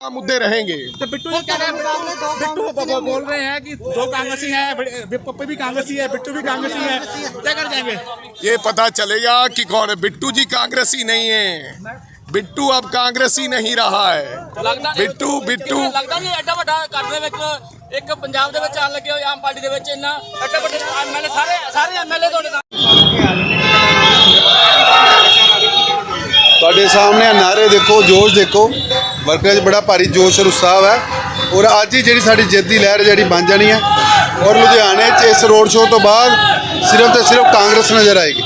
मुद्दे रहेंगे तो बिट्टू जी कह रहे हैं बिट्टू बिट्टू बोल रहे हैं कि दो कांग्रेसी हैं पप्पू भी कांग्रेसी है बिट्टू भी कांग्रेसी है क्या कर जाएंगे ये पता चलेगा कि कौन है बिट्टू जी कांग्रेसी नहीं है बिट्टू अब कांग्रेसी नहीं रहा है ਲੱਗਦਾ ਬਿੱਟੂ ਬਿੱਟੂ ਲੱਗਦਾ ਨਹੀਂ ਐਡਾ ਵੱਡਾ ਘਰ ਦੇ ਵਿੱਚ ਇੱਕ ਪੰਜਾਬ ਦੇ ਵਿੱਚ ਆਣ ਲੱਗੇ ਹੋਏ ਆਮ ਪਾਰਟੀ ਦੇ ਵਿੱਚ ਇੰਨਾ ਐਡਾ ਵੱਡੇ ਐਮਐਲਏ ਸਾਰੇ ਸਾਰੇ ਐਮਐਲਏ ਤੁਹਾਡੇ ਨਾਲ ਤੁਹਾਡੇ ਸਾਹਮਣੇ ਆਹ ਨਾਰੇ ਦੇਖੋ ਜੋਸ਼ ਦੇਖੋ ਵਰਕਰਾਂ 'ਚ ਬੜਾ ਭਾਰੀ ਜੋਸ਼ ਔਰ ਉਤਸ਼ਾਹ ਹੈ ਔਰ ਅੱਜ ਹੀ ਜਿਹੜੀ ਸਾਡੀ ਜਿੱਤ ਦੀ ਲਹਿਰ ਜਿਹੜੀ ਬਣ ਜਾਣੀ ਹੈ ਔਰ ਲੁਧਿਆਣੇ 'ਚ ਇਸ ਰੋਡ ਸ਼ੋਅ ਤੋਂ ਬਾਅਦ ਸਿਰਫ ਤੇ ਸਿਰਫ ਕਾਂਗਰਸ ਨਜ਼ਰ ਆਏਗੀ।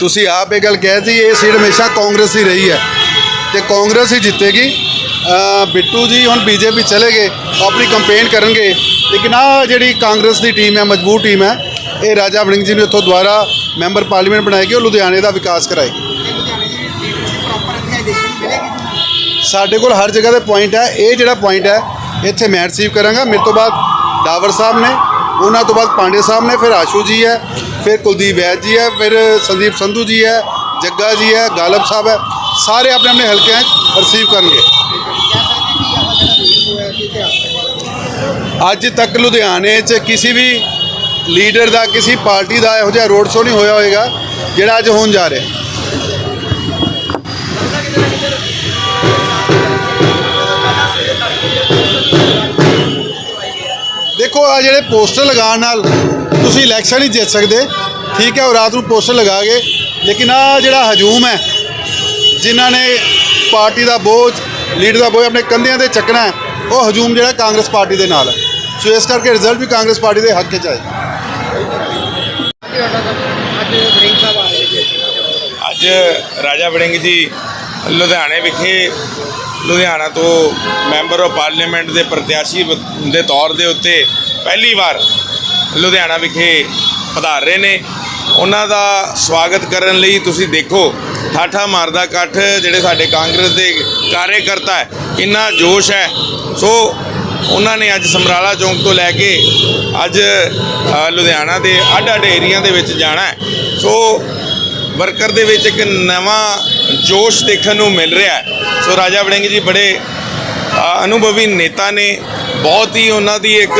ਤੁਸੀਂ ਆਪ ਇਹ ਗੱਲ ਕਹਿ ਸੀ ਇਹ ਸੀਟ ਹਮੇਸ਼ਾ ਕਾਂਗਰਸ ਹੀ ਰਹੀ ਹੈ। ਤੇ ਕਾਂਗਰਸ ਹੀ ਜਿੱਤੇਗੀ। ਬਿੱਟੂ ਜੀ ਹੁਣ ਬੀਜੇਪੀ ਚਲੇ ਗਏ ਆਪਣੀ ਕੰਪੇਨ ਕਰਨਗੇ। ਲੇਕਿਨ ਆ ਜਿਹੜੀ ਕਾਂਗਰਸ ਦੀ ਟੀਮ ਹੈ, ਮਜ਼ਬੂਤ ਟੀਮ ਹੈ, ਇਹ ਰਾਜਾ ਵੜਿੰਗ ਜੀ ਨੂੰ ਇੱਥੋਂ ਦੁਬਾਰਾ ਮੈਂਬਰ ਪਾਰਲੀਮੈਂਟ ਬਣਾਏਗੀ ਔਰ ਲੁਧਿਆਣੇ ਦਾ ਵਿਕਾਸ ਕਰਾਏਗੀ ਸਾਡੇ ਕੋਲ ਹਰ ਜਗ੍ਹਾ ਤੇ ਪੁਆਇੰਟ ਹੈ, ਇਹ ਜਿਹੜਾ ਪੁਆਇੰਟ ਹੈ, ਇੱਥੇ ਮੈਂ ਰਿਸੀਵ ਕਰਾਂਗਾ। ਮੇਰੇ ਤੋਂ ਬਾਅਦ ਡਾਵਰ ਸਾਹਿਬ ਨੇ, ਉਹਨਾਂ ਤੋਂ ਬਾਅਦ ਪਾਂਡੇ ਸਾਹਿਬ ਨੇ, ਫਿਰ ਆਸ਼ੂ ਜੀ ਹੈ, ਫਿਰ ਕੁਲਦੀਪ ਵੈਦ ਜੀ ਹੈ, ਫਿਰ ਸੰਦੀਪ ਸੰਧੂ ਜੀ ਹੈ, ਜੱਗਾ ਜੀ ਹੈ, ਗਾਲਬ ਸਾਹਿਬ ਹੈ, ਸਾਰੇ ਆਪਣੇ ਆਪਣੇ ਹਲਕਿਆਂ 'ਚ ਰਿਸੀਵ ਕਰਨਗੇ। ਅੱਜ ਤੱਕ ਲੁਧਿਆਣੇ 'ਚ ਕਿਸੇ ਵੀ ਲੀਡਰ ਦਾ, ਕਿਸੇ ਪਾਰਟੀ ਦਾ ਇਹੋ ਜਿਹਾ ਰੋਡ ਸ਼ੋਅ ਨਹੀਂ ਹੋਇਆ ਹੋਵੇਗਾ ਜਿਹੜਾ ਅੱਜ ਹੋਣ ਜਾ ਰਿਹਾ। ਦੇਖੋ ਆ ਜਿਹੜੇ ਪੋਸਟਰ ਲਗਾਉਣ ਨਾਲ ਤੁਸੀਂ ਇਲੈਕਸ਼ਨ ਹੀ ਜਿੱਤ ਸਕਦੇ। ਠੀਕ ਹੈ, ਉਹ ਰਾਤ ਨੂੰ ਪੋਸਟਰ ਲਗਾ ਕੇ, ਲੇਕਿਨ ਆ ਜਿਹੜਾ ਹਜੂਮ ਹੈ, ਜਿਨ੍ਹਾਂ ਨੇ ਪਾਰਟੀ ਦਾ ਬੋਝ, ਲੀਡਰ ਦਾ ਬੋਝ ਆਪਣੇ ਕੰਧਿਆਂ ਤੇ ਚੱਕਣਾ ਉਹ ਹਜੂਮ ਜਿਹੜਾ ਕਾਂਗਰਸ ਪਾਰਟੀ ਦੇ ਨਾਲ ਹੈ। ਸੋ ਇਸ ਕਰਕੇ ਰਿਜ਼ਲਟ ਵੀ ਕਾਂਗਰਸ ਪਾਰਟੀ ਦੇ ਹੱਕ 'ਚ ਆਏ। ਅੱਜ ਰਾਜਾ ਵੜਿੰਗ ਜੀ ਲੁਧਿਆਣੇ ਵਿਖੇ, ਲੁਧਿਆਣਾ ਤੋਂ ਮੈਂਬਰ ਆਫ ਪਾਰਲੀਮੈਂਟ ਦੇ ਪ੍ਰਤਿਆਸ਼ੀ ਦੇ ਤੌਰ ਦੇ ਉੱਤੇ ਪਹਿਲੀ ਵਾਰ ਲੁਧਿਆਣਾ ਵਿਖੇ ਪਧਾਰ ਰਹੇ ਨੇ। ਉਹਨਾਂ ਦਾ ਸਵਾਗਤ ਕਰਨ ਲਈ ਤੁਸੀਂ ਦੇਖੋ, ਠਾਠਾ ਮਾਰਦਾ ਇਕੱਠ ਜਿਹੜੇ ਸਾਡੇ ਕਾਂਗਰਸ ਦੇ ਕਾਰਜਕਰਤਾ ਹੈ, ਕਿੰਨਾ ਜੋਸ਼ ਹੈ। ਸੋ ਉਹਨਾਂ ਨੇ ਅੱਜ ਸਮਰਾਲਾ ਚੌਂਕ ਤੋਂ ਲੈ ਕੇ ਅੱਜ ਲੁਧਿਆਣਾ ਦੇ ਅੱਡ ਅੱਡ ਏਰੀਆ ਦੇ ਵਿੱਚ ਜਾਣਾ ਸੋ ਵਰਕਰ ਦੇ ਵਿੱਚ ਇੱਕ ਨਵਾਂ ਜੋਸ਼ ਦੇਖਣ ਨੂੰ ਮਿਲ ਰਿਹਾ ਸੋ ਰਾਜਾ ਵੜਿੰਗ ਜੀ ਬੜੇ ਅਨੁਭਵੀ ਨੇਤਾ ਨੇ, ਬਹੁਤ ਹੀ ਉਹਨਾਂ ਦੀ ਇੱਕ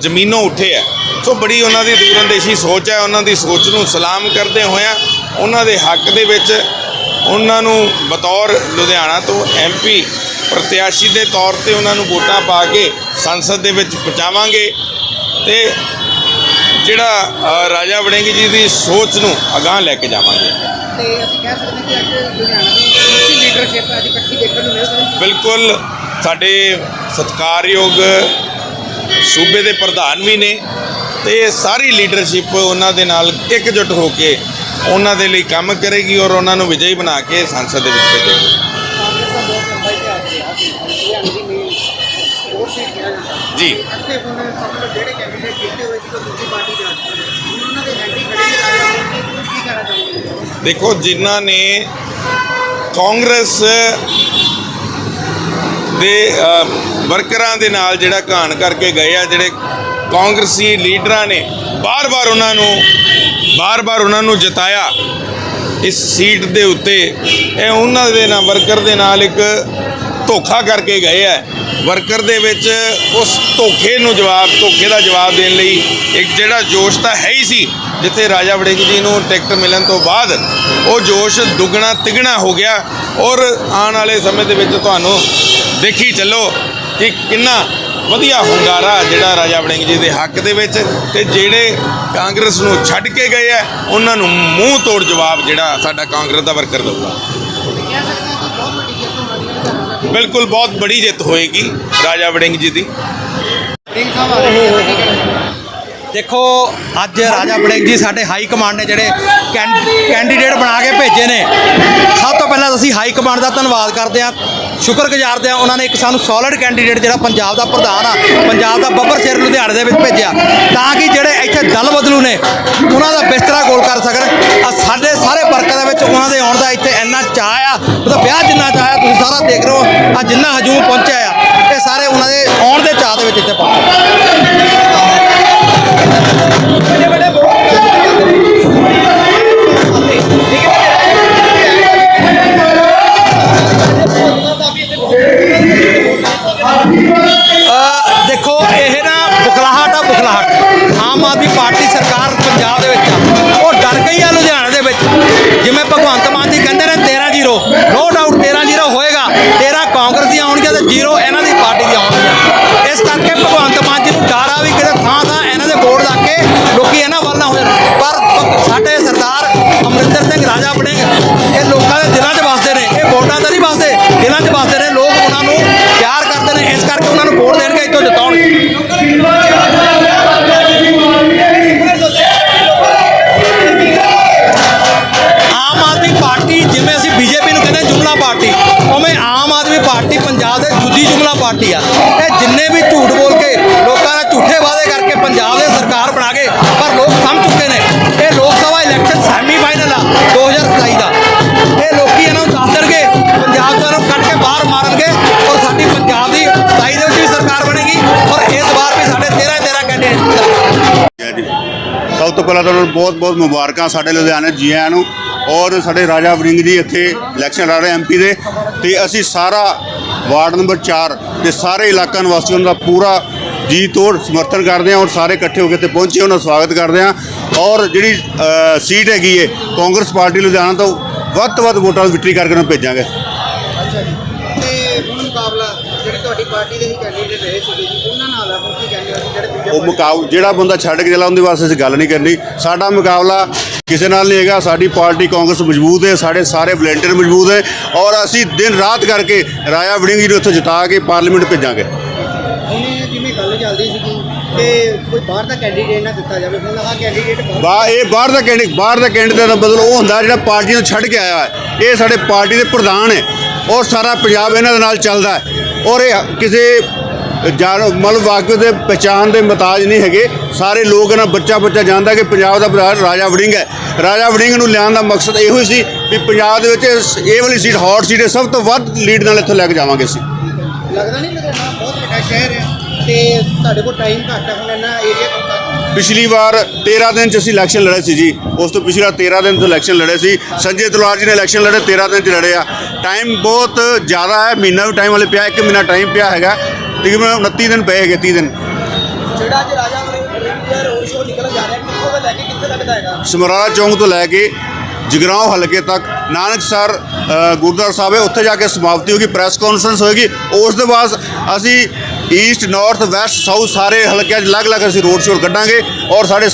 ਜ਼ਮੀਨੋਂ ਉੱਠੇ ਹੈ। ਸੋ ਬੜੀ ਉਹਨਾਂ ਦੀ ਦੂਰਅੰਦੇਸ਼ੀ ਸੋਚ ਹੈ, ਉਹਨਾਂ ਦੀ ਸੋਚ ਨੂੰ ਸਲਾਮ ਕਰਦੇ ਹੋਇਆਂ ਉਹਨਾਂ ਦੇ ਹੱਕ ਦੇ ਵਿੱਚ ਉਹਨਾਂ ਨੂੰ ਬਤੌਰ ਲੁਧਿਆਣਾ ਤੋਂ ਐਮਪੀ ਪ੍ਰਤਿਆਸ਼ੀ ਦੇ ਤੌਰ ਤੇ ਉਹਨਾਂ ਨੂੰ ਵੋਟਾਂ ਪਾ ਕੇ ਸੰਸਦ ਦੇ ਵਿੱਚ ਪਹੁੰਚਾਵਾਂਗੇ ਤੇ ਜਿਹੜਾ ਰਾਜਾ ਵੜਿੰਗ ਜੀ ਦੀ ਸੋਚ ਨੂੰ ਅਗਾਹ ਲੈ ਕੇ ਜਾਵਾਂਗੇ। ਤੇ ਅਸੀਂ ਕਹਿ ਸਕਦੇ ਕਿ ਅੱਜ ਲੁਧਿਆਣਾ ਦੀ ਲੀਡਰਸ਼ਿਪ ਅੱਜ ਇਕੱਠੀ ਦੇਖਣ ਨੂੰ ਮਿਲ ਸਕਦੀ ਬਿਲਕੁਲ ਸਾਡੇ ਸਤਿਕਾਰਯੋਗ ਸੂਬੇ ਦੇ ਪ੍ਰਧਾਨ ਵੀ ਨੇ ਤੇ ਸਾਰੀ ਲੀਡਰਸ਼ਿਪ ਉਹਨਾਂ ਦੇ ਨਾਲ ਇਕਜੁੱਟ ਹੋ ਕੇ ਉਹਨਾਂ ਦੇ ਲਈ ਕੰਮ ਕਰੇਗੀ ਔਰ ਉਹਨਾਂ ਨੂੰ ਵਿਜयी ਬਣਾ ਕੇ ਸੰਸਦ ਦੇ ਵਿੱਚ ਭੇਜੇਗੀ। ਜੀ। ਇੱਥੇ ਹੁਣ ਸਭ ਤੋਂ ਜਿਹੜੇ ਕੈਂਡੀਡੇਟ ਜਿੱਤੇ ਹੋਏ ਸੀ ਉਹ ਦੂਜੀ ਪਾਰਟੀ ਦੇ ਆਗੂ ਨੇ। ਉਹਨਾਂ ਦੇ ਐਂਟੀ ਖੜੇ ਨੇ ਰਾਜਾ ਵੜਿੰਗ ਜੀ ਕੀ ਕਹਿਣਾ ਚਾਹੁੰਦੇ ਦੇਖੋ ਜਿਨ੍ਹਾਂ ਨੇ ਕਾਂਗਰਸ ਦੇ ਵਰਕਰਾਂ ਦੇ ਨਾਲ ਜਿਹੜਾ ਘਾਣ ਕਰਕੇ ਗਏ ਆ ਜਿਹੜੇ ਕਾਂਗਰਸੀ ਲੀਡਰਾਂ ਨੇ ਬਾਰ-ਬਾਰ ਉਹਨਾਂ ਨੂੰ ਬਾਰ-ਬਾਰ ਉਹਨਾਂ ਨੂੰ ਜਿਤਾਇਆ ਇਸ ਸੀਟ ਦੇ ਉੱਤੇ ਇਹ ਉਹਨਾਂ ਦੇ ਨਾਲ ਵਰਕਰ ਦੇ ਨਾਲ ਇੱਕ ਧੋਖਾ ਕਰਕੇ ਗਏ ਆ। ਵਰਕਰ ਦੇ ਵਿੱਚ ਉਸ ਧੋਖੇ ਨੂੰ ਜਵਾਬ, ਧੋਖੇ ਦਾ ਜਵਾਬ ਦੇਣ ਲਈ ਇੱਕ ਜਿਹੜਾ ਜੋਸ਼ ਤਾਂ ਹੈ ਹੀ ਸੀ, ਜਿੱਥੇ ਰਾਜਾ ਵੜਿੰਗ ਜੀ ਨੂੰ ਟਿਕਟ ਮਿਲਣ ਤੋਂ ਬਾਅਦ ਉਹ ਜੋਸ਼ ਦੁੱਗਣਾ ਤਿਗਣਾ ਹੋ ਗਿਆ ਔਰ ਆਉਣ ਵਾਲੇ ਸਮੇਂ ਦੇ ਵਿੱਚ ਤੁਹਾਨੂੰ ਦੇਖੀ ਚੱਲੋ ਕਿ ਕਿੰਨਾ ਵਧੀਆ ਹੁੰਗਾਰਾ ਜਿਹੜਾ ਰਾਜਾ ਵੜਿੰਗ ਜੀ ਦੇ ਹੱਕ ਦੇ ਵਿੱਚ ਤੇ ਜਿਹੜੇ ਕਾਂਗਰਸ ਨੂੰ ਛੱਡ ਕੇ ਗਏ ਆ, ਉਹਨਾਂ ਨੂੰ ਮੂੰਹ ਤੋੜ ਜਵਾਬ ਜਿਹੜਾ ਸਾਡਾ ਕਾਂਗਰਸ ਦਾ ਵਰਕਰ ਦਊਗਾ। ਬਿਲਕੁਲ ਬਹੁਤ ਬੜੀ ਜਿੱਤ ਹੋਏਗੀ ਰਾਜਾ ਵੜਿੰਗ ਜੀ ਦੀ। ਦੇਖੋ, ਅੱਜ ਰਾਜਾ ਵੜਿੰਗ ਜੀ ਸਾਡੇ ਹਾਈ ਕਮਾਂਡ ਨੇ ਜਿਹੜੇ ਕੈਂ- ਕੈਂਡੀਡੇਟ ਬਣਾ ਕੇ ਭੇਜੇ ਨੇ। ਸਭ ਤੋਂ ਪਹਿਲਾਂ ਅਸੀਂ ਹਾਈ ਕਮਾਂਡ ਦਾ ਧੰਨਵਾਦ ਕਰਦੇ ਹਾਂ ਸ਼ੁਕਰਗੁਜ਼ਾਰਦੇ ਹਾਂ, ਉਹਨਾਂ ਨੇ ਇੱਕ ਸਾਨੂੰ ਸੋਲਿਡ ਕੈਂਡੀਡੇਟ ਜਿਹੜਾ ਪੰਜਾਬ ਦਾ ਪ੍ਰਧਾਨ ਆ, ਪੰਜਾਬ ਦਾ ਬੱਬਰ ਸ਼ੇਰ ਲੁਧਿਆਣੇ ਦੇ ਵਿੱਚ ਭੇਜਿਆ। ਤਾਂ ਕਿ ਜਿਹੜੇ ਇੱਥੇ ਦਲ ਬਦਲੂ ਨੇ, ਉਹਨਾਂ ਦਾ ਬਿਸਤਰਾ ਗੋਲ ਕਰ ਸਕਣ। ਆ ਸਾਡੇ ਸਾਰੇ ਵਰਕਰ ਦੇ ਵਿੱਚ ਉਹਨਾਂ ਦੇ ਆਉਣ ਦਾ ਇੱਥੇ ਇੰਨਾ ਉਹਦਾ ਵਿਆਹ ਜਿੰਨਾ ਚਾਹਿਆ ਤੁਸੀਂ ਸਾਰਾ ਦੇਖ ਰਹੇ ਹੋ ਆ ਜਿੰਨਾ ਹਜੂਮ ਪਹੁੰਚਿਆ ਆ, ਇਹ ਸਾਰੇ ਉਹਨਾਂ ਦੇ ਆਉਣ ਦੇ ਚਾਹ ਦੇ ਵਿੱਚ ਇੱਥੇ ਪਹੁੰਚੇ ਪਾਰਟੀ ਪੰਜਾਬ ਦੇ ਦੂਜੀ ਜੁਮਲਾ ਪਾਰਟੀ ਆ। ਇਹ ਜਿੰਨੇ ਵੀ ਝੂਠ ਬੋਲ ਕੇ ਲੋਕਾਂ ਨਾਲ ਝੂਠੇ ਵਾਅਦੇ ਕਰਕੇ ਪੰਜਾਬ ਦੇ ਸਰਕਾਰ ਬਣਾ ਗਏ, ਪਰ ਲੋਕ ਸਮਝ ਚੁੱਕੇ ਨੇ। ਇਹ ਲੋਕ ਸਭਾ ਇਲੈਕਸ਼ਨ ਸੈਮੀ ਫਾਈਨਲ ਆ 2027 ਦਾ। ਇਹ ਲੋਕੀ ਇਹਨਾਂ ਨੂੰ ਦੱਸਣਗੇ ਪੰਜਾਬ ਤੋਂ ਇਹਨਾਂ ਕੱਢ ਕੇ ਬਾਹਰ ਮਾਰਨਗੇ ਔਰ ਸਾਡੀ ਪੰਜਾਬ ਦੀ 27 ਦੇ ਵਿੱਚ ਵੀ ਸਰਕਾਰ ਬਣੇਗੀ ਔਰ ਇਸ ਵਾਰ ਵੀ ਸਾਡੇ 13 13 ਕੈਂਡੀਡੇਟ ਸਭ ਤੋਂ ਪਹਿਲਾਂ ਤੁਹਾਨੂੰ ਬਹੁਤ ਬਹੁਤ ਮੁਬਾਰਕਾਂ ਸਾਡੇ ਲੁਧਿਆਣੇ ਜੀਆਂ ਨੂੰ ਔਰ ਸਾਡੇ ਰਾਜਾ ਵਰਿੰਗ ਜੀ ਇੱਥੇ ਇਲੈਕਸ਼ਨ ਲੜ ਰਹੇ ਐਮਪੀ ਦੇ। ਤੇ ਅਸੀਂ ਸਾਰਾ ਵਾਰਡ ਨੰਬਰ 4 ਤੇ ਸਾਰੇ ਇਲਾਕਾ ਨਿਵਾਸੀਆਂ ਦਾ ਪੂਰਾ ਜੀ ਤੋੜ ਸਮਰਥਨ ਕਰਦੇ ਹਾਂ ਔਰ ਸਾਰੇ ਇਕੱਠੇ ਹੋ ਕੇ ਇੱਥੇ ਪਹੁੰਚੇ ਉਹਨਾਂ ਦਾ ਸਵਾਗਤ ਕਰਦੇ ਹਾਂ। ਔਰ ਜਿਹੜੀ ਸੀਟ ਹੈਗੀ ਹੈ ਕਾਂਗਰਸ ਪਾਰਟੀ ਲੁਧਿਆਣਾ ਤੋਂ ਵੱਧ ਤੋਂ ਵੱਧ ਵੋਟਾਂ ਦੀ ਵਿਕਟਰੀ ਕਰਕੇ ਉਹਨਾਂ ਨੂੰ ਭੇਜਾਂਗੇ। ਅੱਛਾ ਜੀ। ਤੇ ਹੁਣ ਮੁਕਾਬਲਾ ਜਿਹੜੇ ਤੁਹਾਡੀ ਪਾਰਟੀ ਦੇ ਹੀ ਕੈਂਡੀਡੇਟ ਰਹੇ ਸੀਗੇ ਜੀ ਉਹਨਾਂ ਨਾਲ ਆ ਹੁਣ ਕੀ ਕਹਿੰਦੇ ਹੋ? ਜੀ ਜਿਹੜੇ ਦੂਜੇ ਉਹ ਮੁਕਾਬਲਾ ਜਿਹੜਾ ਬੰਦਾ ਛੱਡ ਕੇ ਚਲਾ ਉਹਦੇ ਵਾਸਤੇ ਅਸੀਂ ਗੱਲ ਨਹੀਂ ਕਰਨੀ। ਸਾਡਾ ਮੁਕਾਬਲਾ ਕਿਸੇ ਨਾਲ ਨਹੀਂ ਹੈਗਾ ਸਾਡੀ ਪਾਰਟੀ ਕਾਂਗਰਸ ਮਜ਼ਬੂਤ ਹੈ ਸਾਡੇ ਸਾਰੇ ਵਲੰਟੀਅਰ ਮਜ਼ਬੂਤ ਹੈ ਔਰ ਅਸੀਂ ਦਿਨ ਰਾਤ ਕਰਕੇ ਰਾਜਾ ਵੜਿੰਗ ਜੀ ਨੂੰ ਉੱਥੋਂ ਜਿਤਾ ਕੇ ਪਾਰਲੀਮੈਂਟ ਭੇਜਾਂਗੇ। ਹੁਣ ਜਿਵੇਂ ਗੱਲ ਚੱਲਦੀ ਤੇ ਕੋਈ ਬਾਹਰ ਦਾ ਕੈਂਡੀਡੇਟ ਨਾ ਦਿੱਤਾ ਜਾਵੇ ਹੁਣ ਆਹ ਕੈਂਡੀਡੇਟ ਬਾਹਰ ਬਾ ਇਹ ਬਾਹਰ ਦਾ ਕੈਂਡੀਡੇਟ ਬਾਹਰ ਦਾ ਕੈਂਡੀਡੇਟ ਦਾ ਬਦਲ ਉਹ ਹੁੰਦਾ ਜਿਹੜਾ ਪਾਰਟੀ ਨੂੰ ਛੱਡ ਕੇ ਆਇਆ ਹੈ। ਇਹ ਸਾਡੇ ਪਾਰਟੀ ਦੇ ਪ੍ਰਧਾਨ ਹੈ ਔਰ ਸਾਰਾ ਪੰਜਾਬ ਇਹਨਾਂ ਦੇ ਨਾਲ ਚੱਲਦਾ ਹੈ। ਔਰ ਇਹ ਕਿਸੇ ਜਾਣ ਮਤਲਬ ਵਾਕਫ ਦੇ ਪਛਾਣ ਦੇ ਮਤਾਜ ਨਹੀਂ ਹੈਗੇ। ਸਾਰੇ ਲੋਕ ਇਹਨਾਂ ਬੱਚਾ ਬੱਚਾ ਜਾਣਦਾ ਕਿ ਪੰਜਾਬ ਦਾ ਪ੍ਰਧਾਨ ਰਾਜਾ ਵੜਿੰਗ ਹੈ। ਰਾਜਾ ਵੜਿੰਗ ਨੂੰ ਲਿਆਉਣ ਦਾ ਮਕਸਦ ਇਹੋ ਹੀ ਸੀ ਵੀ ਪੰਜਾਬ ਦੇ ਵਿੱਚ ਇਹ ਵਾਲੀ ਸੀਟ ਹੌਟ ਸੀਟ ਹੈ ਸਭ ਤੋਂ ਵੱਧ ਲੀਡ ਨਾਲ ਇੱਥੋਂ ਲੈ ਕੇ ਜਾਵਾਂਗੇ ਅਸੀਂ। ਲੱਗਦਾ ਨਹੀਂ ਲੁਧਿਆਣਾ ਬਹੁਤ ਵੱਡਾ ਸ਼ਹਿਰ ਹੈ ਤੇ ਤੁਹਾਡੇ ਕੋਲ ਟਾਈਮ ਘੱਟ ਹੈ ਹੁਣ ਇਹਨਾਂ ਏਰੀਆ ਤੋਂ ਪਿਛਲੀ ਵਾਰ 13 ਦਿਨ ਚ ਅਸੀਂ ਇਲੈਕਸ਼ਨ ਲੜੇ ਸੀ ਜੀ। ਉਸ ਤੋਂ ਪਿਛਲਾ 13 ਦਿਨ ਤੋਂ ਇਲੈਕਸ਼ਨ ਲੜੇ ਸੀ। ਸੰਜੇ ਤਲਵਾਰ ਜੀ ਨੇ ਇਲੈਕਸ਼ਨ ਲੜੇ 13 ਦਿਨ ਚ ਲੜੇ ਆ। ਟਾਈਮ ਬਹੁਤ ਜ਼ਿਆਦਾ ਹੈ ਮਹੀਨਾ ਵੀ ਟਾਈਮ ਵਾਲੇ ਪਿਆ ਇੱਕ ਮਹੀਨਾ ਟਾਈਮ ਪਿਆ ਹੈਗਾ। ਤਕਰੀਬਨ 29 ਦਿਨ ਪਏ ਹੈਗੇ 30 ਦਿਨ। ਜਿਹੜਾ ਅੱਜ ਰਾਜਾ ਰੋਡ ਸ਼ੋਅ ਨਿਕਲ ਜਾ ਰਿਹਾ ਕਿੱਥੋਂ ਤੋਂ ਲੈ ਕੇ ਕਿੱਥੇ ਤੱਕ ਦਾ ਹੈਗਾ? ਸਮਰਾਲਾ ਚੌਂਕ ਤੋਂ ਲੈ ਕੇ ਜਗਰਾਉਂ ਹਲਕੇ ਤੱਕ ਨਾਨਕਸਰ ਅ, ਗੁਰਦੁਆਰਾ ਸਾਹਿਬ ਹੈ ਉੱਥੇ ਜਾ ਕੇ ਸਮਾਪਤੀ ਹੋਗੀ ਪ੍ਰੈਸ ਕਾਨਫਰੰਸ ਹੋਏਗੀ। ਉਸ ਤੋਂ ਬਾਅਦ ਅਸੀਂ ਈਸਟ ਨਾਰਥ ਵੈਸਟ ਸਾਊਥ ਸਾਰੇ ਹਲਕਿਆਂ 'ਚ ਅਲੱਗ-ਅਲੱਗ ਅਸੀਂ ਰੋਡ ਸ਼ੋਅ ਕੱਢਾਂਗੇ ਔਰ ਸਾਡੇ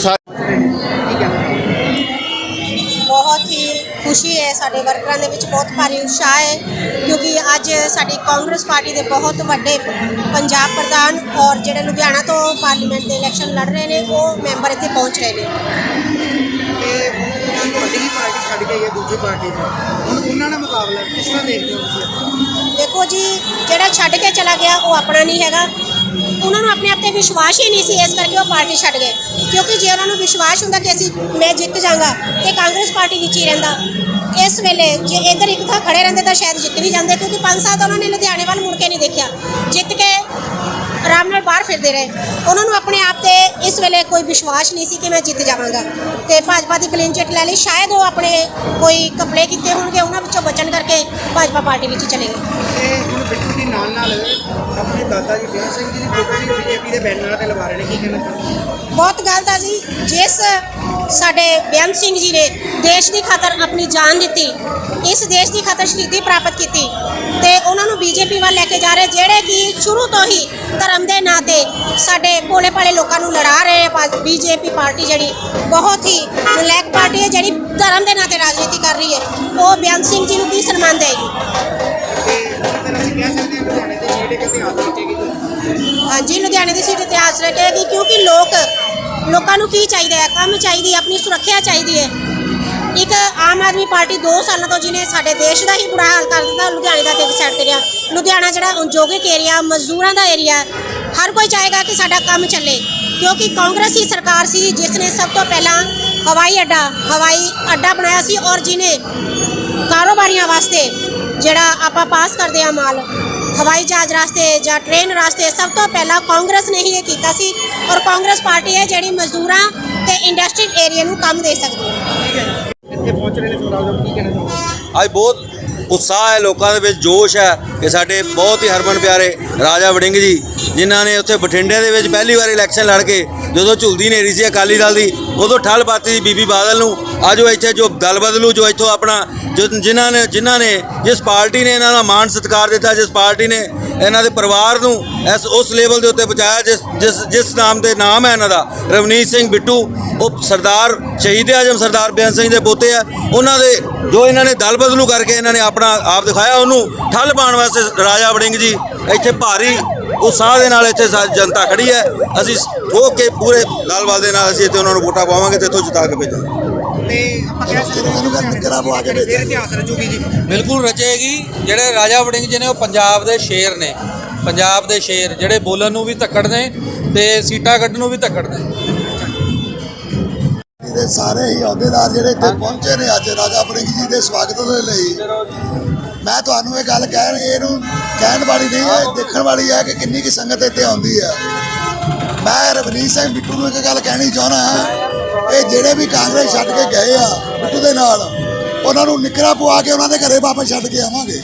ਖੁਸ਼ੀ ਹੈ ਸਾਡੇ ਵਰਕਰਾਂ ਦੇ ਵਿੱਚ ਬਹੁਤ ਭਾਰੀ ਉਤਸ਼ਾਹ ਹੈ ਕਿਉਂਕਿ ਅੱਜ ਸਾਡੀ ਕਾਂਗਰਸ ਪਾਰਟੀ ਦੇ ਬਹੁਤ ਵੱਡੇ ਪੰਜਾਬ ਪ੍ਰਧਾਨ ਔਰ ਜਿਹੜੇ ਲੁਧਿਆਣਾ ਤੋਂ ਪਾਰਲੀਮੈਂਟ ਦੇ ਇਲੈਕਸ਼ਨ ਲੜ ਰਹੇ ਨੇ ਉਹ ਮੈਂਬਰ ਇੱਥੇ ਪਹੁੰਚ ਰਹੇ ਨੇ। ਤੇ ਹੁਣ ਤੁਹਾਡੀ ਹੀ ਪਾਰਟੀ ਛੱਡ ਕੇ ਗਈ ਹੈ ਦੂਜੀ ਪਾਰਟੀ 'ਚ ਹੁਣ ਉਹਨਾਂ ਨਾਲ ਮੁਕਾਬਲਾ ਕਿਸ ਤਰ੍ਹਾਂ ਦੇਖਦੇ ਹੋ ਤੁਸੀਂ? ਦੇਖੋ ਜੀ ਜਿਹੜਾ ਛੱਡ ਕੇ ਚਲਾ ਗਿਆ ਉਹ ਆਪਣਾ ਨਹੀਂ ਹੈਗਾ। ਉਹਨਾਂ ਨੂੰ ਆਪਣੇ ਆਪ ਤੇ ਵਿਸ਼ਵਾਸ ਹੀ ਨਹੀਂ ਸੀ ਇਸ ਕਰਕੇ ਉਹ ਪਾਰਟੀ ਛੱਡ ਗਏ। ਕਿਉਂਕਿ ਜੇ ਉਹਨਾਂ ਨੂੰ ਵਿਸ਼ਵਾਸ ਹੁੰਦਾ ਕਿ ਅਸੀਂ ਮੈਂ ਜਿੱਤ ਜਾਵਾਂਗਾ ਤੇ ਕਾਂਗਰਸ ਪਾਰਟੀ ਵਿੱਚ ਹੀ ਰਹਿੰਦਾ। ਇਸ ਵੇਲੇ ਜੇ ਇੱਧਰ ਇੱਕ ਥਾਂ ਖੜੇ ਰਹਿੰਦੇ ਤਾਂ ਸ਼ਾਇਦ ਜਿੱਤ ਵੀ ਜਾਂਦੇ, ਕਿਉਂਕਿ 5 ਸਾਲ ਤਾਂ ਉਹਨਾਂ ਨੇ ਲੁਧਿਆਣੇ ਵੱਲ ਮੁੜ ਕੇ ਨਹੀਂ ਦੇਖਿਆ। ਜਿੱਤ ਕੇ ਆਰਾਮ ਨਾਲ ਬਾਹਰ ਫਿਰਦੇ ਰਹੇ। ਉਹਨਾਂ ਨੂੰ ਆਪਣੇ ਆਪ ਤੇ ਇਸ ਵੇਲੇ ਕੋਈ ਵਿਸ਼ਵਾਸ ਨਹੀਂ ਸੀ ਕਿ ਮੈਂ ਜਿੱਤ ਜਾਵਾਂਗਾ। ਤੇ ਭਾਜਪਾ ਦੀ ਕਲੀਨ ਚਿੱਟ ਲੈ ਲਈ। ਸ਼ਾਇਦ ਉਹ ਆਪਣੇ ਕੋਈ ਕਪੜੇ ਕੀਤੇ ਹੋਣਗੇ, ਉਹਨਾਂ ਵਿੱਚੋਂ ਬਚਣ ਕਰਕੇ ਭਾਜਪਾ ਪਾਰਟੀ ਵਿੱਚ ਚਲੇ ਗਏ। ਨਾਲ ਨਾਲ ਆਪਣੇ ਦਾਦਾ ਜੀ ਬੇਅੰਤ ਸਿੰਘ ਜੀ ਦੀ ਫੋਟੋ ਵੀ ਬੀਜੇਪੀ ਦੇ ਬੈਨਰਾਂ ਤੇ ਲਵਾ ਰਹੇ ਨੇ, ਕੀ ਕਹਿਣਾ ਚਾਹੁੰਦੇ ਬਹੁਤ ਗਲਤ ਆ ਜੀ, ਜਿਸ ਸਾਡੇ ਬੇਅੰਤ ਸਿੰਘ ਜੀ ਨੇ ਦੇਸ਼ ਦੀ ਖਾਤਰ ਆਪਣੀ ਜਾਨ ਦਿੱਤੀ, ਇਸ ਦੇਸ਼ ਦੀ ਖਾਤਰ ਸ਼ਹੀਦੀ ਪ੍ਰਾਪਤ ਕੀਤੀ ਤੇ ਉਹਨਾਂ ਨੂੰ ਬੀਜੇਪੀ ਵੱਲ ਲੈ ਕੇ ਜਾ ਰਹੇ, ਜਿਹੜੇ ਕਿ ਸ਼ੁਰੂ ਤੋਂ ਹੀ ਧਰਮ ਦੇ ਨਾਂ ਤੇ ਸਾਡੇ ਭੋਲੇ ਭਾਲੇ ਲੋਕਾਂ ਨੂੰ ਲੜਾ ਰਹੇ ਬੀਜੇਪੀ ਪਾਰਟੀ ਜਿਹੜੀ ਬਹੁਤ ਹੀ ਨਲਾਇਕ ਪਾਰਟੀ ਹੈ, ਜਿਹੜੀ ਧਰਮ ਦੇ ਨਾਂ ਤੇ ਰਾਜਨੀਤੀ ਕਰ ਰਹੀ ਹੈ, ਉਹ ਬੇਅੰਤ ਸਿੰਘ ਜੀ ਨੂੰ ਕੀ ਸਨਮਾਨ ਦੇਗੀ? ਕਹਿ ਸਕਦੇ ਹਾਂ ਲੁਧਿਆਣੇ ਦੇ ਸੀਟ ਕਿਤੇ ਆ ਸਕੇਗੀ ਹਾਂਜੀ ਲੁਧਿਆਣੇ ਦੀ ਸੀਟ ਇਤਿਹਾਸ ਰੱਖੇਗੀ ਕਿਉਂਕਿ ਲੋਕ, ਲੋਕਾਂ ਨੂੰ ਕੀ ਚਾਹੀਦਾ ਹੈ? ਕੰਮ ਚਾਹੀਦੀ ਹੈ, ਆਪਣੀ ਸੁਰੱਖਿਆ ਚਾਹੀਦੀ ਹੈ। ਇੱਕ ਆਮ ਆਦਮੀ ਪਾਰਟੀ 2 ਸਾਲਾਂ ਤੋਂ ਜਿਹਨੇ ਸਾਡੇ ਦੇਸ਼ ਦਾ ਹੀ ਬੁਰਾ ਹਾਲ ਕਰ ਦਿੱਤਾ, ਲੁਧਿਆਣੇ ਦਾ ਕਿਸ ਸਾਈਡ ਤੇ ਰਿਹਾ ਲੁਧਿਆਣਾ ਜਿਹੜਾ ਉਦਯੋਗਿਕ ਏਰੀਆ, ਮਜ਼ਦੂਰਾਂ ਦਾ ਏਰੀਆ, ਹਰ ਕੋਈ ਚਾਹੇਗਾ ਕਿ ਸਾਡਾ ਕੰਮ ਚੱਲੇ। ਕਿਉਂਕਿ ਕਾਂਗਰਸ ਹੀ ਸਰਕਾਰ ਸੀ, ਜਿਸ ਨੇ ਸਭ ਤੋਂ ਪਹਿਲਾਂ ਹਵਾਈ ਅੱਡਾ ਹਵਾਈ ਅੱਡਾ ਬਣਾਇਆ ਸੀ ਔਰ ਜਿਹਨੇ ਕਾਰੋਬਾਰੀਆਂ ਵਾਸਤੇ ਜਿਹੜਾ ਆਪਾਂ ਪਾਸ ਕਰਦੇ ਆ ਮਾਲ ਹਵਾਈ ਜਹਾਜ਼ ਰਾਸਤੇ ਜਾਂ ਟ੍ਰੇਨ ਰਾਸਤੇ ਸਭ ਤੋਂ ਪਹਿਲਾਂ ਕਾਂਗਰਸ ਨੇ ਹੀ ਇਹ ਕੀਤਾ ਸੀ ਔਰ ਕਾਂਗਰਸ ਪਾਰਟੀ ਹੈ ਜਿਹੜੀ ਮਜ਼ਦੂਰਾਂ ਤੇ ਇੰਡਸਟਰੀਅਲ ਏਰੀਆ ਨੂੰ ਕੰਮ ਦੇ ਸਕਦੀ ਹੈ। ਇੱਥੇ ਪਹੁੰਚ ਰਹੇ ਨੇ ਸਵਰਾਜ ਕੀ ਕਹਿਣਾ ਚਾਹੁੰਦੇ ਅੱਜ ਬਹੁਤ ਉਤਸ਼ਾਹ ਹੈ ਲੋਕਾਂ ਦੇ ਵਿੱਚ ਜੋਸ਼ ਹੈ ਕਿ ਸਾਡੇ ਬਹੁਤ ਹੀ ਹਰਮਨ ਪਿਆਰੇ ਰਾਜਾ ਵੜਿੰਗ ਜੀ ਜਿਨ੍ਹਾਂ ਨੇ ਉੱਥੇ ਬਠਿੰਡੇ ਦੇ ਵਿੱਚ ਪਹਿਲੀ ਵਾਰ ਇਲੈਕਸ਼ਨ ਲੜ ਕੇ ਜਦੋਂ ਝੁਲਦੀ ਨੇਰੀ ਸੀ ਅਕਾਲੀ ਦਲ ਦੀ ਉਦੋਂ ਠੱਲ ਪਾਤੀ ਸੀ ਬੀਬੀ ਬਾਦਲ ਨੂੰ। ਅੱਜ ਉਹ ਇੱਥੇ ਜੋ ਦਲ ਬਦਲੂ ਜੋ ਇੱਥੋਂ ਆਪਣਾ ਜੋ ਜਿਨ੍ਹਾਂ ਨੇ ਜਿਨ੍ਹਾਂ ਨੇ ਜਿਸ ਪਾਰਟੀ ਨੇ ਇਹਨਾਂ ਦਾ ਮਾਣ ਸਤਿਕਾਰ ਦਿੱਤਾ, ਜਿਸ ਪਾਰਟੀ ਨੇ ਇਹਨਾਂ ਦੇ ਪਰਿਵਾਰ ਨੂੰ ਇਸ ਉਸ ਲੈਵਲ ਦੇ ਉੱਤੇ ਪਹੁੰਚਾਇਆ, ਜਿਸ ਜਿਸ ਜਿਸ ਨਾਮ ਦੇ ਨਾਮ ਹੈ ਇਹਨਾਂ ਦਾ, ਰਵਨੀਤ ਸਿੰਘ ਬਿੱਟੂ। ਉਹ ਸਰਦਾਰ ਸ਼ਹੀਦ ਆਜਮ, ਸਰਦਾਰ ਬੇਅੰਤ ਸਿੰਘ ਦੇ ਪੋਤੇ ਆ। ਉਹਨਾਂ ਦੇ ਜੋ ਇਹਨਾਂ ਨੇ ਦਲ ਬਦਲੂ ਕਰਕੇ ਇਹਨਾਂ ਨੇ ਆਪਣਾ ਆਪ ਦਿਖਾਇਆ, ਉਹਨੂੰ ਠੱਲ ਪਾਉਣ ਵਾਸਤੇ ਰਾਜਾ ਵੜਿੰਗ ਜੀ ਇੱਥੇ ਭਾਰੀ ਉਤਸ਼ਾਹ ਦੇ ਨਾਲ ਇੱਥੇ ਸਾ- ਜਨਤਾ ਖੜੀ ਹੈ। ਅਸੀਂ ਠੋਕ ਕੇ ਪੂਰੇ ਦਲਬਲ ਦੇ ਨਾਲ ਅਸੀਂ ਇੱਥੇ ਉਹਨਾਂ ਨੂੰ ਵੋਟਾਂ ਪਾਵਾਂਗੇ ਤੇ ਇੱਥੋਂ ਜਿਤਾ ਕੇ ਭੇਜਾਂਗੇ। ਤੇ ਆਪਾਂ ਕਹਿ ਸਕਦੇ ਹਾਂ ਕਿ ਨਿਕਰਾ ਪਵਾ ਕੇ ਫਿਰ ਇਤਿਹਾਸ ਰਚੂਗੀ ਜੀ। ਬਿਲਕੁਲ ਰਚੇਗੀ। ਜਿਹੜੇ ਰਾਜਾ ਵੜਿੰਗ ਜੀ ਨੇ ਉਹ ਪੰਜਾਬ ਦੇ ਸ਼ੇਰ ਨੇ। ਪੰਜਾਬ ਦੇ ਸ਼ੇਰ ਜਿਹੜੇ ਬੋਲਣ ਨੂੰ ਵੀ ਧੱਕੜ ਨੇ ਤੇ ਸੀਟਾਂ ਕੱਢਣ ਨੂੰ ਵੀ ਧੱਕੜ ਨੇ ਦੇ ਸਾਰੇ ਹੀ ਅਹੁਦੇਦਾਰ ਜਿਹੜੇ ਇੱਥੇ ਪਹੁੰਚੇ ਨੇ ਅੱਜ ਰਾਜਾ ਵੜਿੰਗ ਜੀ ਦੇ ਸਵਾਗਤ ਦੇ ਲਈ। ਮੈਂ ਤੁਹਾਨੂੰ ਇਹ ਗੱਲ ਕਹਿ ਇਹਨੂੰ ਕਹਿਣ ਵਾਲੀ ਨਹੀਂ ਹੈ ਦੇਖਣ ਵਾਲੀ ਹੈ ਕਿ ਕਿੰਨੀ ਕੀ ਸੰਗਤ ਇੱਥੇ ਆਉਂਦੀ ਹੈ। ਮੈਂ ਰਵਨੀਤ ਸਿੰਘ ਬਿੱਟੂ ਨੂੰ ਇੱਕ ਗੱਲ ਕਹਿਣੀ ਚਾਹੁੰਦਾ ਹਾਂ। ਇਹ ਜਿਹੜੇ ਵੀ ਕਾਂਗਰਸ ਛੱਡ ਕੇ ਗਏ ਆ ਬਿੱਟੂ ਦੇ ਨਾਲ, ਉਹਨਾਂ ਨੂੰ ਨਿਕਰਾ ਪਵਾ ਕੇ ਉਹਨਾਂ ਦੇ ਘਰੇ ਵਾਪਸ ਛੱਡ ਕੇ ਆਵਾਂਗੇ।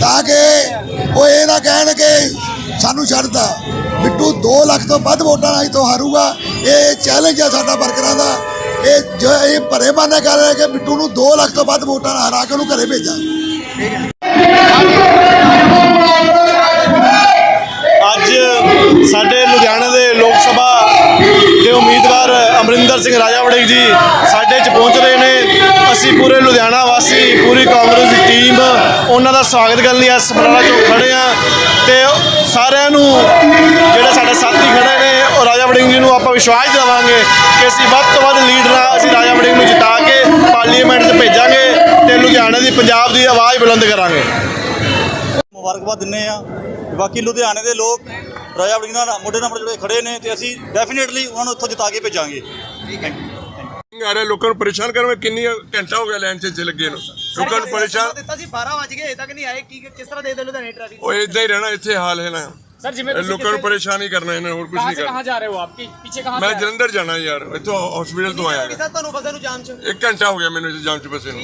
ਤਾਂ ਕਿ ਉਹ ਇਹ ਨਾ ਕਹਿਣ ਕਿ ਸਾਨੂੰ ਛੱਡਦਾ ਬਿੱਟੂ 2 ਲੱਖ ਤੋਂ ਵੱਧ ਵੋਟਾਂ ਨਾਲ ਤੋਂ ਹਾਰੂਗਾ। ਇਹ ਚੈਲੰਜ ਆ ਸਾਡਾ ਵਰਕਰਾਂ ਦਾ। ਇਹ ਜੋ, ਇਹ ਭਰੇ ਬਾਨੇ ਕਰ ਰਿਹਾ ਕਿ ਬਿੱਟੂ ਨੂੰ 2 ਲੱਖ ਤੋਂ ਵੱਧ ਵੋਟਾਂ ਨਾਲ ਹਰਾ ਕੇ ਉਹਨੂੰ ਘਰੇ ਭੇਜਾਂਗੇ ਅੱਜ ਅਮਰਿੰਦਰ ਸਿੰਘ ਰਾਜਾ ਵੜਿੰਗ ਜੀ ਸਾਡੇ ਚ ਪਹੁੰਚ ਰਹੇ ਨੇ। ਅਸੀਂ ਪੂਰੇ ਲੁਧਿਆਣਾ ਵਾਸੀ, ਪੂਰੀ ਕਾਂਗਰਸ ਦੀ ਟੀਮ, ਉਹਨਾਂ ਦਾ ਸਵਾਗਤ ਕਰਨ ਲਈ ਇਸ ਸਮਰਾਲਾ ਚੌਕ ਖੜੇ ਆ ਤੇ ਸਾਰਿਆਂ ਨੂੰ ਜਿਹੜੇ ਸਾਡੇ ਸਾਥੀ ਖੜੇ ਨੇ, ਉਹ ਰਾਜਾ ਵੜਿੰਗ ਜੀ ਨੂੰ ਆਪਾਂ ਵਿਸ਼ਵਾਸ ਦਿਵਾਵਾਂਗੇ ਕਿ ਅਸੀਂ ਵੱਧ ਤੋਂ ਵੱਧ ਲੀਡਰਾਂ ਅਸੀਂ ਰਾਜਾ ਵੜਿੰਗ ਨੂੰ ਜਿਤਾ ਕੇ ਪਾਰਲੀਮੈਂਟ 'ਚ ਭੇਜਾਂਗੇ ਤੇ ਲੁਧਿਆਣਾ ਦੀ ਪੰਜਾਬ ਦੀ ਆਵਾਜ਼ ਬੁਲੰਦ ਕਰਾਂਗੇ। ਮੁਬਾਰਕਬਾਦ ਦਿੰਨੇ ਆ। ਬਾਕੀ ਲੁਧਿਆਣੇ ਦੇ ਲੋਕ ਰਾਜਾ ਵੜਿੰਗ ਨਾਲ ਮੋਢੇ ਨਾਲ ਜਿਹੜੇ ਜੁੜੇ ਖੜੇ ਨੇ ਤੇ ਅਸੀਂ ਡੈਫੀਨੇਟਲੀ ਉਹਨਾਂ ਨੂੰ ਇੱਥੋਂ ਜਿਤਾ ਕੇ ਭੇਜਾਂਗੇ। ਆ ਲੋਕਾਂ ਨੂੰ ਪਰੇਸ਼ਾਨ ਕਰਨ ਕਿੰਨੀ ਘੰਟਾ ਹੋ ਗਿਆ ਲਾਈਨ 'ਚ ਜੇ ਲੱਗੇ ਨੂੰ? ਲੋਕਾਂ ਨੂੰ ਪਰੇਸ਼ਾਨ ਦਿੱਤਾ ਸੀ 12 ਵਜ ਗਏ ਤੱਕ ਨਹੀਂ ਆਏ। ਕੀ ਕਿਸ ਤਰ੍ਹਾਂ ਦੇ ਦੇ ਲੁਧਿਆਣੇ ਟ੍ਰੈਫਿਕ ਉਹ ਇਦਾਂ ਹੀ ਰਹਿਣਾ ਇੱਥੇ ਹਾਲ ਹੈ ਨਾ। ਸਰ ਜਿਵੇਂ ਲੋਕਾਂ ਨੂੰ ਪਰੇਸ਼ਾਨੀ ਕਰਨਾ ਇਹਨਾਂ ਹੋਰ ਕੁਝ ਨਹੀਂ ਕਰਨਾ। ਕਹਾਂ ਜਾ ਰਹੇ ਹੋ ਆਪ? ਪਿੱਛੇ ਕਹਾਂ ਮੈਂ ਜਲੰਧਰ ਜਾਣਾ ਯਾਰ ਇੱਥੋਂ ਹਸਪੀਟਲ ਤੋਂ ਆਇਆ ਤੁਹਾਨੂੰ ਬਸੇ ਨੂੰ ਜਾਮ 'ਚ। 1 ਘੰਟਾ ਹੋ ਗਿਆ ਮੈਨੂੰ ਇੱਥੇ ਜਾਮ 'ਚ ਬਸੇ ਨੂੰ।